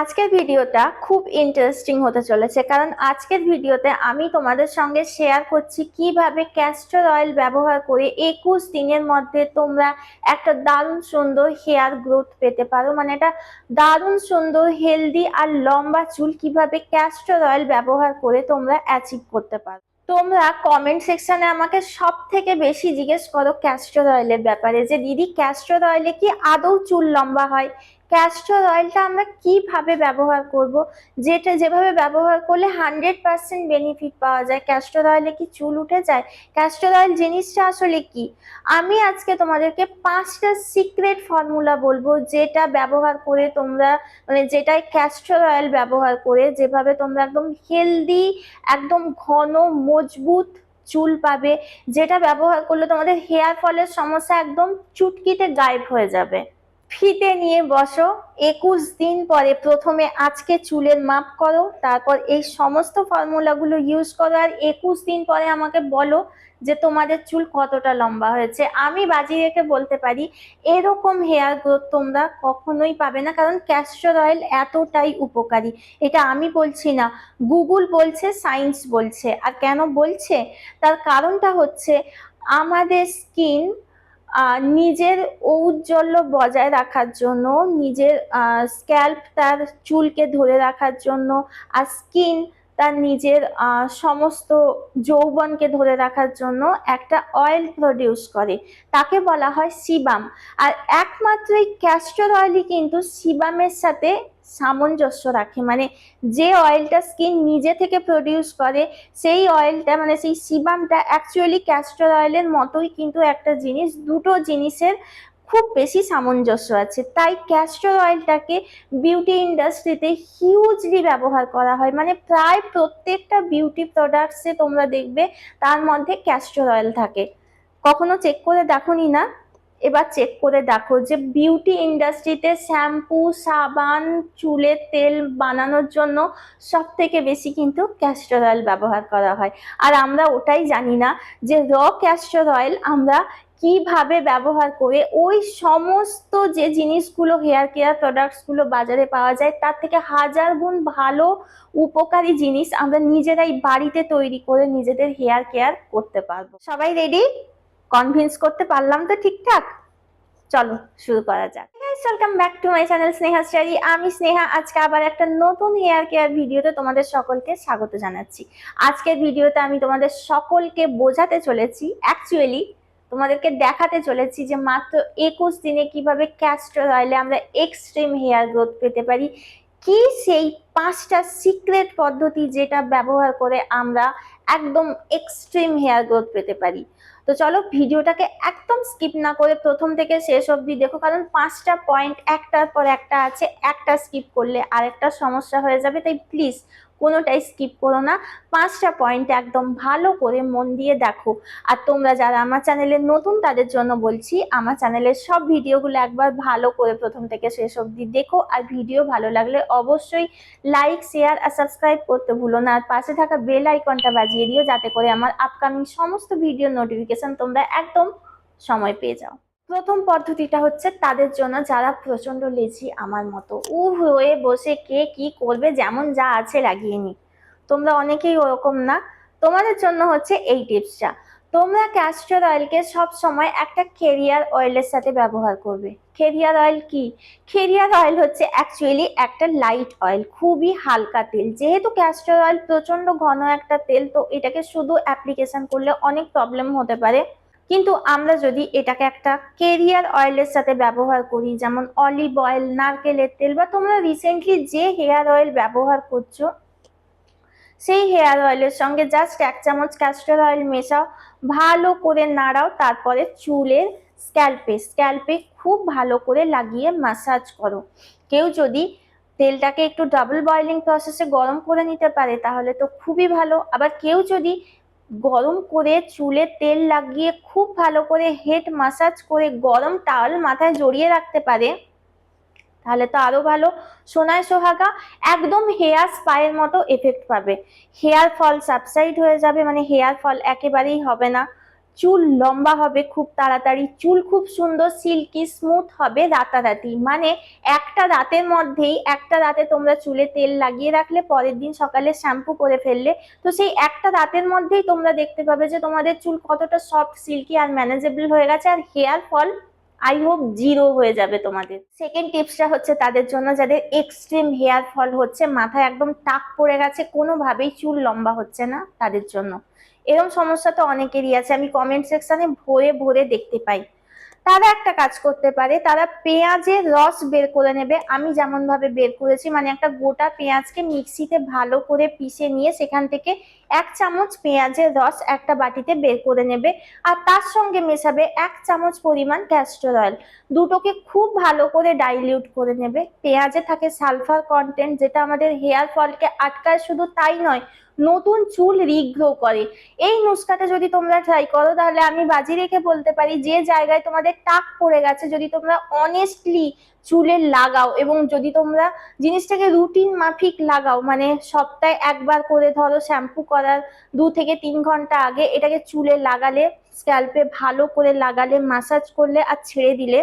আজকের ভিডিওটা খুব ইন্টারেস্টিং হতে চলেছে। কারণ আজকের ভিডিওতে আমি তোমাদের সঙ্গে শেয়ার করছি কীভাবে ক্যাস্টর অয়েল ব্যবহার করে একুশ দিনের মধ্যে তোমরা একটা দারুণ সুন্দর হেয়ার গ্রোথ পেতে পারো। মানে এটা দারুণ সুন্দর হেলদি আর লম্বা চুল কীভাবে ক্যাস্টর অয়েল ব্যবহার করে তোমরা অ্যাচিভ করতে পারো। তোমরা কমেন্ট সেকশনে আমাকে সব থেকে বেশি জিজ্ঞেস করো ক্যাস্টর অয়েলের ব্যাপারে যে, দিদি ক্যাস্টর অয়েলে কি আদৌ চুল লম্বা হয়? ক্যাস্টর অয়েলটা আমরা কীভাবে ব্যবহার করব? যেটা যেভাবে ব্যবহার করলে হান্ড্রেড পার্সেন্ট বেনিফিট পাওয়া যায়। ক্যাস্টর অয়েলে কি চুল উঠে যায়? ক্যাস্টর অয়েল জিনিসটা আসলে কি? আমি আজকে তোমাদেরকে পাঁচটা সিক্রেট ফর্মুলা বলব যেটা ব্যবহার করে তোমরা মানে যেটাই ক্যাস্টর অয়েল ব্যবহার করে, যেভাবে তোমরা একদম হেলদি একদম ঘন, মজবুত চুল পাবে, যেটা ব্যবহার করলে তোমাদের হেয়ার ফলের সমস্যা একদম চুটকিতে গায়েব হয়ে যাবে। ফিতে নিয়ে বসো। একুশ দিন পরে প্রথমে আজকে চুলের মাপ করো, তারপর এই সমস্ত ফর্মুলাগুলো ইউজ করো। আর একুশ দিন পরে আমাকে বলো যে তোমাদের চুল কতটা লম্বা হয়েছে। আমি বাজি রেখে বলতে পারি, এরকম হেয়ার গ্রোথ তোমরা কখনোই পাবে না, কারণ ক্যাস্টর অয়েল এতটাই উপকারী। এটা আমি বলছি না গুগল বলছে সায়েন্স বলছে। আর কেন বলছে? তার কারণটা হচ্ছে, আমাদের স্কিন নিজের ঔজ্জ্বল্য বজায় রাখার জন্য, নিজের স্ক্যাল্প তার চুলকে ধরে রাখার জন্য আর স্কিন তার নিজের সমস্ত যৌবনকে ধরে রাখার জন্য একটা অয়েল প্রডিউস করে। তাকে বলা হয় সিবাম আর একমাত্র এই ক্যাস্টর অয়েলই কিন্তু সিবামের সাথে সামঞ্জস্য রাখে। মানে যে অয়েলটা স্কিন নিজে থেকে প্রডিউস করে, সেই অয়েলটা মানে সেই সিবামটা অ্যাকচুয়ালি ক্যাস্টর অয়েলের মতোই কিন্তু একটা জিনিস, দুটো জিনিসের খুব বেশি সামঞ্জস্য আছে। তাই ক্যাস্টর অয়েলটাকে বিউটি ইন্ডাস্ট্রিতে হিউজলি ব্যবহার করা হয়। মানে প্রায় প্রত্যেকটা বিউটি প্রোডাক্টসে তোমরা দেখবে তার মধ্যে ক্যাস্টর অয়েল থাকে। কখনো চেক করে দেখোনি না? এবার চেক করে দেখো যে বিউটি ইন্ডাস্ট্রিতে শ্যাম্পু সাবান, চুলের তেল বানানোর জন্য সব থেকে বেশি কিন্তু ক্যাস্টর অয়েল ব্যবহার করা হয়। আর আমরা ওটাই জানি না যে র ক্যাস্টর অয়েল আমরা কীভাবে ব্যবহার করে ওই সমস্ত যে জিনিসগুলো হেয়ার কেয়ার প্রোডাক্টসগুলো বাজারে পাওয়া যায়, তার থেকে হাজার গুণ ভালো উপকারী জিনিস আমরা নিজেরাই বাড়িতে তৈরি করে নিজেদের হেয়ার কেয়ার করতে পারব। সবাই রেডি কনভিন্স করতে পারলাম তো ঠিকঠাক। চলো, শুরু করা যাক। Welcome back to my channel Sneha study আমি স্নেহা, আজকে আবার একটা নতুন হেয়ার কেয়ার ভিডিওতে তোমাদের সকলকে স্বাগত জানাচ্ছি। আজকের ভিডিওতে আমি তোমাদের সকলকে বোঝাতে চলেছি অ্যাকচুয়ালি তোমাদেরকে দেখাতে চলেছি যে মাত্র একুশ দিনে কীভাবে ক্যাস্টর অয়েলে আমরা এক্সট্রিম হেয়ার গ্রোথ পেতে পারি। কি সেই পাঁচটা সিক্রেট পদ্ধতি যেটা ব্যবহার করে আমরা একদম এক্সট্রিম হেয়ার গ্রোথ পেতে পারি? তো চলো ভিডিওটাকে একদম স্কিপ না করে প্রথম থেকে শেষ অবধি দেখো, কারণ পাঁচটা পয়েন্ট একটার পর একটা আছে, একটা স্কিপ করলে আরেকটা সমস্যা হয়ে যাবে, তাই প্লিজ কোনোটাই স্কিপ করো না। পাঁচটা পয়েন্ট একদম ভালো করে মন দিয়ে দেখো। আর তোমরা যারা আমার চ্যানেলে নতুন, তাদের জন্য বলছি, আমার চ্যানেলের সব ভিডিওগুলো একবার ভালো করে প্রথম থেকে শেষ অবধি দেখো। আর ভিডিও ভালো লাগলে অবশ্যই লাইক শেয়ার আর সাবস্ক্রাইব করতে ভুলো না। আর পাশে থাকা বেল আইকনটা বাজিয়ে দিও, যাতে করে আমার আপকামিং সমস্ত ভিডিও নোটিফিকেশন তোমরা একদম সময় পেয়ে যাও। প্রথম পদ্ধতিটা হচ্ছে তাদের জন্য যারা প্রচণ্ড লেজি, আমার মতো উ হয়ে বসে কে কি করবে, যেমন যা আছে লাগিয়ে নি তোমরা অনেকেই ওরকম না। তোমাদের জন্য হচ্ছে এই টিপসটা তোমরা ক্যাস্টর অয়েলকে সব সময় একটা কেরিয়ার অয়েলের সাথে ব্যবহার করবে। কেরিয়ার অয়েল কি? কেরিয়ার অয়েল হচ্ছে অ্যাকচুয়ালি একটা লাইট অয়েল খুবই হালকা তেল। যেহেতু ক্যাস্টর অয়েল প্রচণ্ড ঘন একটা তেল, তো এটাকে শুধু অ্যাপ্লিকেশন করলে অনেক প্রবলেম হতে পারে। কিন্তু আমরা যদি এটাকে একটা কেরিয়ার অয়েলের সাথে ব্যবহার করি, যেমন অলিভ অয়েল নারকেলের তেল, বা তোমরা রিসেন্টলি যে হেয়ার অয়েল ব্যবহার করছ সেই হেয়ার অয়েলের সঙ্গে জাস্ট এক চামচ ক্যাস্টর অয়েল মেশাও। ভালো করে নাড়াও, তারপরে চুলের স্ক্যাল্পে স্ক্যাল্পে খুব ভালো করে লাগিয়ে মাসাজ করো। কেউ যদি তেলটাকে একটু ডাবল বয়েলিং প্রসেসে গরম করে নিতে পারে, তাহলে তো খুবই ভালো। আবার কেউ যদি গরম করে চুলে তেল লাগিয়ে খুব ভালো করে হেড মাসাজ করে গরম টাওয়াল মাথায় জড়িয়ে রাখতে পারে তাহলে তো আরও ভালো। সোনায় সোহাগা একদম হেয়ার স্পায়ের মতো এফেক্ট পাবে। হেয়ার ফল সাবসাইড হয়ে যাবে মানে হেয়ার ফল একেবারেই হবে না। চুল লম্বা হবে খুব তাড়াতাড়ি, চুল খুব সুন্দর সিল্কি স্মুথ হবে রাতারাতি। মানে একটা রাতের মধ্যেই একটা রাতে তোমরা চুলে তেল লাগিয়ে রাখলে, পরের দিন সকালে শ্যাম্পু করে ফেললে, তো সেই একটা রাতের মধ্যেই তোমরা দেখতে পাবে যে তোমাদের চুল কতটা সফট সিল্কি আর ম্যানেজেবল হয়ে গেছে। আর hair fall I hope zero হয়ে যাবে তোমাদের। সেকেন্ড টিপসটা হচ্ছে তাদের জন্য যাদের এক্সট্রিম হেয়ার ফল হচ্ছে, মাথায় একদম টাক পড়ে গেছে, কোনোভাবেই চুল লম্বা হচ্ছে না তাদের জন্য। এরকম সমস্যা তো অনেকেরই আছে, আমি কমেন্ট সেকশানে ভরে ভরে দেখতে পাই। তারা একটা কাজ করতে পারে, তারা পেঁয়াজের রস বের করে নেবে। আমি যেমন ভাবে বের করেছি মানে একটা গোটা পেঁয়াজকে মিক্সিতে ভালো করে পিষে নিয়ে সেখান থেকে এক চামচ পেঁয়াজের রস একটা বাটিতে বের করে নেবে আর তার সঙ্গে মেশাবে এক চামচ পরিমাণ ক্যাস্টর অয়েল দুটোকে খুব ভালো করে ডাইলিউট করে নেবে। পেঁয়াজে থাকে সালফার কন্টেন্ট যেটা আমাদের হেয়ার ফলকে আটকায়, শুধু তাই নয় নতুন চুল রিগ্রো করে। এই নুস্কাটা যদি তোমরা ট্রাই করো, তাহলে আমি বাজি রেখে বলতে পারি যে জায়গায় তোমাদের টাক পড়ে গেছে, যদি তোমরা অনেস্টলি চুলে লাগাও এবং যদি তোমরা জিনিসটাকে রুটিন মাফিক লাগাও মানে সপ্তাহে একবার করে ধরো শ্যাম্পু করার দু থেকে তিন ঘণ্টা আগে, এটাকে চুলে লাগালে স্ক্যাল্পে ভালো করে লাগালে মাসাজ করলে আর ছেড়ে দিলে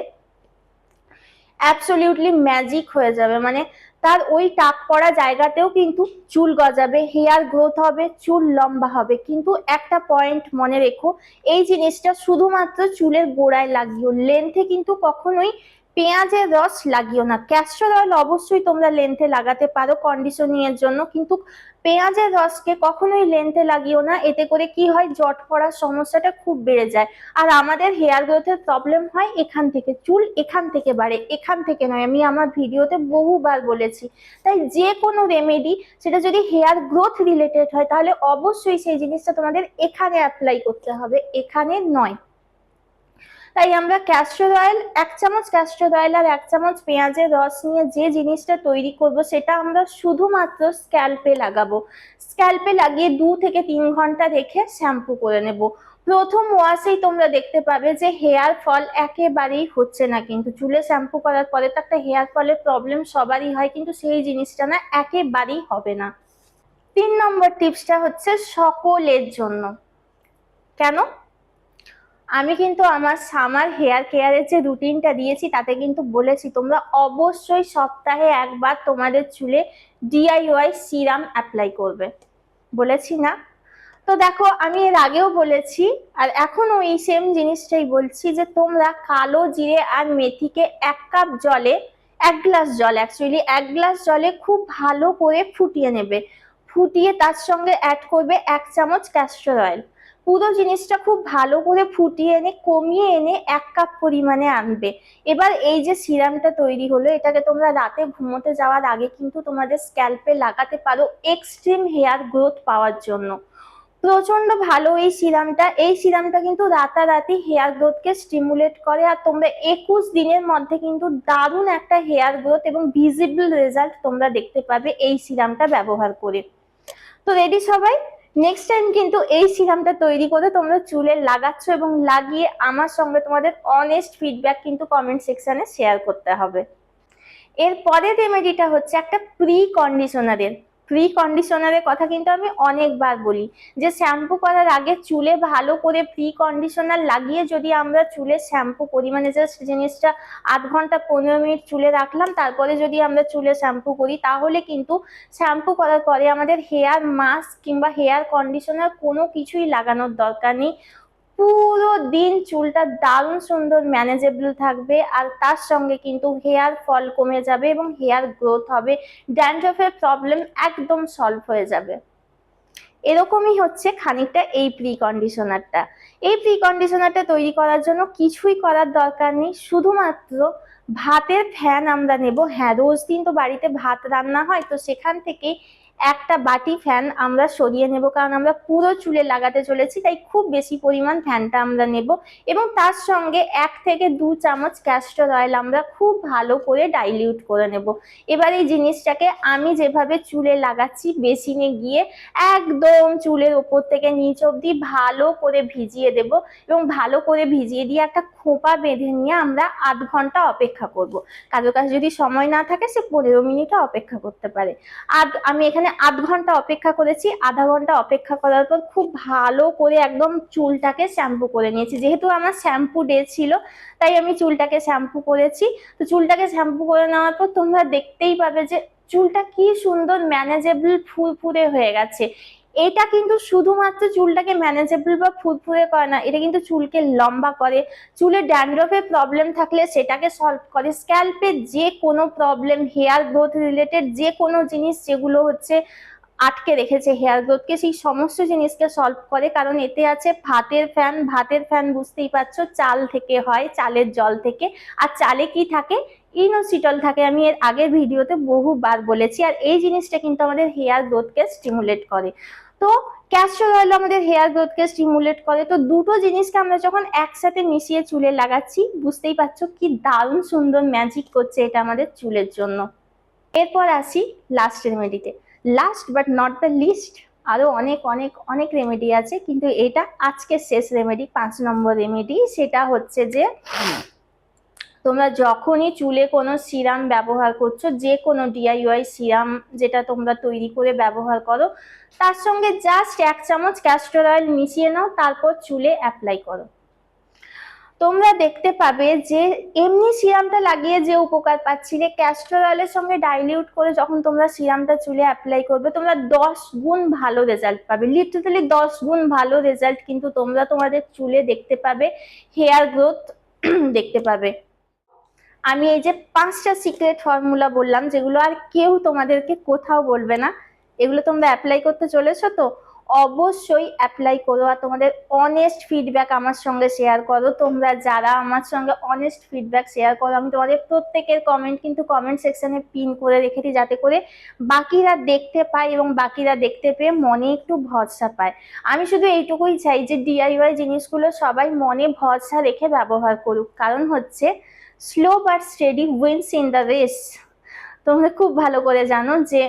অ্যাবসলিউটলি ম্যাজিক হয়ে যাবে। মানে তার ওই টাক পড়া জায়গাতেও কিন্তু চুল গজাবে হেয়ার গ্রোথ হবে, চুল লম্বা হবে। কিন্তু একটা পয়েন্ট মনে রেখো, এই জিনিসটা শুধুমাত্র চুলের গোড়ায় লাগিও। লেন্থে কিন্তু কখনোই পেঁয়াজের রস লাগিও না। ক্যাস্টর অয়েল অবশ্যই তোমরা লেন্থে লাগাতে পারো কন্ডিশনিংয়ের জন্য, কিন্তু পেঁয়াজের রসকে কখনোই লেন্থে লাগিও না। এতে করে কি হয়? জট পড়ার সমস্যাটা খুব বেড়ে যায়। আর আমাদের হেয়ার গ্রোথের প্রবলেম হয় এখান থেকে। চুল এখান থেকে বাড়ে, এখান থেকে নয়। আমি আমার ভিডিওতে বহুবার বলেছি। তাই যে কোনো রেমেডি সেটা যদি হেয়ার গ্রোথ রিলেটেড হয়, তাহলে অবশ্যই সেই জিনিসটা তোমাদের এখানে অ্যাপ্লাই করতে হবে, এখানে নয়। তাই আমরা ক্যাস্টর অয়েল এক চামচ ক্যাস্টর অয়েল আর এক চামচ পেঁয়াজের রস নিয়ে যে জিনিসটা তৈরি করব সেটা আমরা শুধুমাত্র স্ক্যাল্পে লাগাবো। স্ক্যাল্পে লাগিয়ে দু থেকে তিন ঘণ্টা রেখে শ্যাম্পু করে নেব। প্রথম ওয়াশেই তোমরা দেখতে পাবে যে হেয়ার ফল একেবারেই হচ্ছে না কিন্তু চুলে শ্যাম্পু করার পরে তো একটা হেয়ার ফলের প্রবলেম সবারই হয় কিন্তু সেই জিনিসটা না একেবারেই হবে না। তিন নম্বর টিপসটা হচ্ছে সকলের জন্য। কেন? আমি কিন্তু আমার সামার হেয়ার কেয়ারের যে রুটিনটা দিয়েছি, তাতে কিন্তু বলেছি, তোমরা অবশ্যই সপ্তাহে একবার তোমাদের চুলে ডিআইওয়াই সিরাম অ্যাপ্লাই করবে। বলেছি না? তো দেখো, আমি এর আগেও বলেছি, আর এখনও এই সেম জিনিসটাই বলছি যে, তোমরা কালো জিরে আর মেথিকে এক কাপ জলে, এক গ্লাস জল অ্যাকচুয়ালি এক গ্লাস জলে খুব ভালো করে ফুটিয়ে নেবে। ফুটিয়ে তার সঙ্গে অ্যাড করবে এক চামচ ক্যাস্টর অয়েল পুরো জিনিসটা খুব ভালো করে ফুটিয়ে এনে, কমিয়ে এনে এক কাপ পরিমাণে আনবে। এবার এই যে সিরামটা তৈরি হলো, এটাকে তোমরা রাতে ঘুমোতে যাওয়ার আগে কিন্তু তোমাদের স্ক্যাল্পে লাগাতে পারো এক্সট্রিম হেয়ার গ্রোথ পাওয়ার জন্য। প্রচণ্ড ভালো এই সিরামটা। এই সিরামটা কিন্তু রাতারাতি হেয়ার গ্রোথকে স্টিমুলেট করে আর তোমরা একুশ দিনের মধ্যে কিন্তু দারুণ একটা হেয়ার গ্রোথ এবং ভিজিবল রেজাল্ট তোমরা দেখতে পাবে এই সিরামটা ব্যবহার করে। তো রেডি সবাই? নেক্সট টাইম কিন্তু এই সিরামটা তৈরি করে তোমরা চুলে লাগাচ্ছ এবং লাগিয়ে আমার সঙ্গে তোমাদের অনেস্ট ফিডব্যাক কিন্তু কমেন্ট সেকশানে শেয়ার করতে হবে। এর পরের রেমেডিটা হচ্ছে একটা প্রি কন্ডিশনারের প্রি কন্ডিশনারের কথা কিন্তু আমি অনেকবার বলি। যে শ্যাম্পু করার আগে চুলে ভালো করে প্রি কন্ডিশনার লাগিয়ে যদি আমরা চুলে শ্যাম্পু করি মানে জাস্ট জিনিসটা আধ ঘণ্টা পনেরো মিনিট চুলে রাখলাম, তারপরে যদি আমরা চুলে শ্যাম্পু করি, তাহলে কিন্তু শ্যাম্পু করার পরে আমাদের হেয়ার মাস্ক কিংবা হেয়ার কন্ডিশনার কোনো কিছুই লাগানোর দরকার নেই। পুরো দিন চুলটা দারুণ সুন্দর ম্যানেজেবল থাকবে আর তার সঙ্গে কিন্তু হেয়ার ফল কমে যাবে এবং হেয়ার গ্রোথ হবে। ড্যান্ড্রফের প্রবলেম একদম সলভ হয়ে যাবে। এরকমই হচ্ছে খানিকটা এই প্রি কন্ডিশনারটা এই প্রি কন্ডিশনারটা তৈরি করার জন্য কিছুই করার দরকার নেই। শুধুমাত্র ভাতের ফ্যান আমরা নেব। হ্যাঁ রোজ দিন তো বাড়িতে ভাত রান্না হয়, তো সেখান থেকেই একটা বাটি ফ্যান আমরা সরিয়ে নেব, কারণ আমরা পুরো চুলে লাগাতে চলেছি, তাই খুব বেশি পরিমাণ ফ্যানটা আমরা নেব। এবং তার সঙ্গে এক থেকে দু চামচ ক্যাস্টর অয়েল আমরা খুব ভালো করে ডাইলিউট করে নেব। এবার এই জিনিসটাকে আমি যেভাবে চুলে লাগাচ্ছি, বেসিনে গিয়ে একদম চুলের ওপর থেকে নিচ অবধি ভালো করে ভিজিয়ে দেব। এবং ভালো করে ভিজিয়ে দিয়ে একটা খোঁপা বেঁধে নিয়ে আমরা আধ ঘণ্টা অপেক্ষা করব। কারও কাছে যদি সময় না থাকে সে পনেরো মিনিটও অপেক্ষা করতে পারে। আধ, আমি এখানে আধ ঘণ্টা অপেক্ষা করেছি। আধা ঘণ্টা অপেক্ষা করার পর খুব ভালো করে একদম চুলটাকে শ্যাম্পু করে নিয়েছি। যেহেতু আমার শ্যাম্পু ডে ছিল, তাই আমি চুলটাকে শ্যাম্পু করেছি। তো চুলটাকে শ্যাম্পু করে নেওয়ার পর তোমরা দেখতেই পাবে যে চুলটা কি সুন্দর ম্যানেজেবল ফুরফুরে হয়ে গেছে। এটা কিন্তু শুধুমাত্র চুলটাকে ম্যানেজেবল বা ফুরফুরে করে না, এটা কিন্তু চুলকে লম্বা করে। চুলে ড্যান্ড্রফের প্রবলেম থাকলে সেটাকে সলভ করে। স্ক্যাল্পে যে কোনো প্রবলেম হেয়ার গ্রোথ রিলেটেড যে কোনো জিনিস যেগুলো হচ্ছে আটকে রেখেছে হেয়ার গ্রোথকে সেই সমস্ত জিনিসকে সলভ করে। কারণ এতে আছে ভাতের ফ্যান ভাতের ফ্যান বুঝতেই পারছ, চাল থেকে হয়, চালের জল থেকে। আর চালে কি থাকে? ইনোসিটল থাকে। আমি এর আগের ভিডিওতে বহুবার বলেছি। আর এই জিনিসটা কিন্তু আমাদের হেয়ার গ্রোথকে স্টিমুলেট করে। তো ক্যাস্টর অয়েল আমাদের হেয়ার গ্রোথকে স্টিমুলেট করে। তো দুটো জিনিসকে আমরা যখন একসাথে মিশিয়ে চুলে লাগাচ্ছি, বুঝতেই পারছ কি দারুণ সুন্দর ম্যাজিক করছে এটা আমাদের চুলের জন্য। এরপর আসি last রেমেডিতে last but not the least আরও অনেক অনেক অনেক রেমেডি আছে, কিন্তু এটা আজকের শেষ রেমেডি পাঁচ নম্বর রেমেডি সেটা হচ্ছে যে তোমরা যখনই চুলে কোনো সিরাম ব্যবহার করছ, যে কোনো ডিআইওয়াই সিরাম যেটা তোমরা তৈরি করে ব্যবহার করো, তার সঙ্গে জাস্ট এক চামচ ক্যাস্টর অয়েল মিশিয়ে নাও, তারপর চুলে অ্যাপ্লাই করো। তোমরা দেখতে পাবে যে এমনি সিরামটা লাগিয়ে যে উপকার পাচ্ছিলে ক্যাস্টর অয়েলের সঙ্গে ডাইলিউট করে যখন তোমরা সিরামটা চুলে অ্যাপ্লাই করবে, তোমরা দশ গুণ ভালো রেজাল্ট পাবে। লিটারালি দশ গুণ ভালো রেজাল্ট কিন্তু তোমরা তোমাদের চুলে দেখতে পাবে হেয়ার গ্রোথ দেখতে পাবে। আমি এই যে পাঁচটা সিক্রেট ফর্মুলা বললাম, যেগুলো আর কেউ তোমাদেরকে কোথাও বলবে না, এগুলো তোমরা অ্যাপ্লাই করতে চলেছো তো? অবশ্যই অ্যাপ্লাই করো আর তোমাদের অনেস্ট ফিডব্যাক আমার সঙ্গে শেয়ার করো। তোমরা যারা আমার সঙ্গে অনেস্ট ফিডব্যাক শেয়ার করো, আমি তোমাদের প্রত্যেকের কমেন্ট কিন্তু কমেন্ট সেকশনে পিন করে রেখেছি যাতে করে বাকিরা দেখতে পায় এবং বাকিরা দেখতে পেয়ে মনে একটু ভরসা পায়। আমি শুধু এইটুকুই চাই যে ডিআইওয়াই জিনিসগুলো সবাই মনে ভরসা রেখে ব্যবহার করুক। কারণ হচ্ছে slow but steady wins in the race তোমরা খুব ভালো করে জানো যে,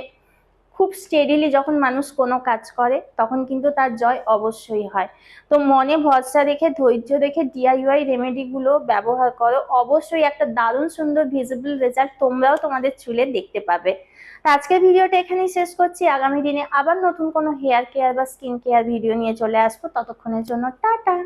খুব স্টেডিলি যখন মানুষ কোনো কাজ করে, তখন কিন্তু তার জয় অবশ্যই হয়। তো মনে ভরসা রেখে, ধৈর্য রেখে ডিআইওয়াই রেমেডিগুলো ব্যবহার করো। অবশ্যই একটা দারুণ সুন্দর ভিজিবল রেজাল্ট তোমরাও তোমাদের চুলে দেখতে পাবে। তো আজকের ভিডিওটা এখানেই শেষ করছি। আগামী দিনে আবার নতুন কোনো হেয়ার কেয়ার বা স্কিন কেয়ার ভিডিও নিয়ে চলে আসব। ততক্ষণের জন্য টাটা!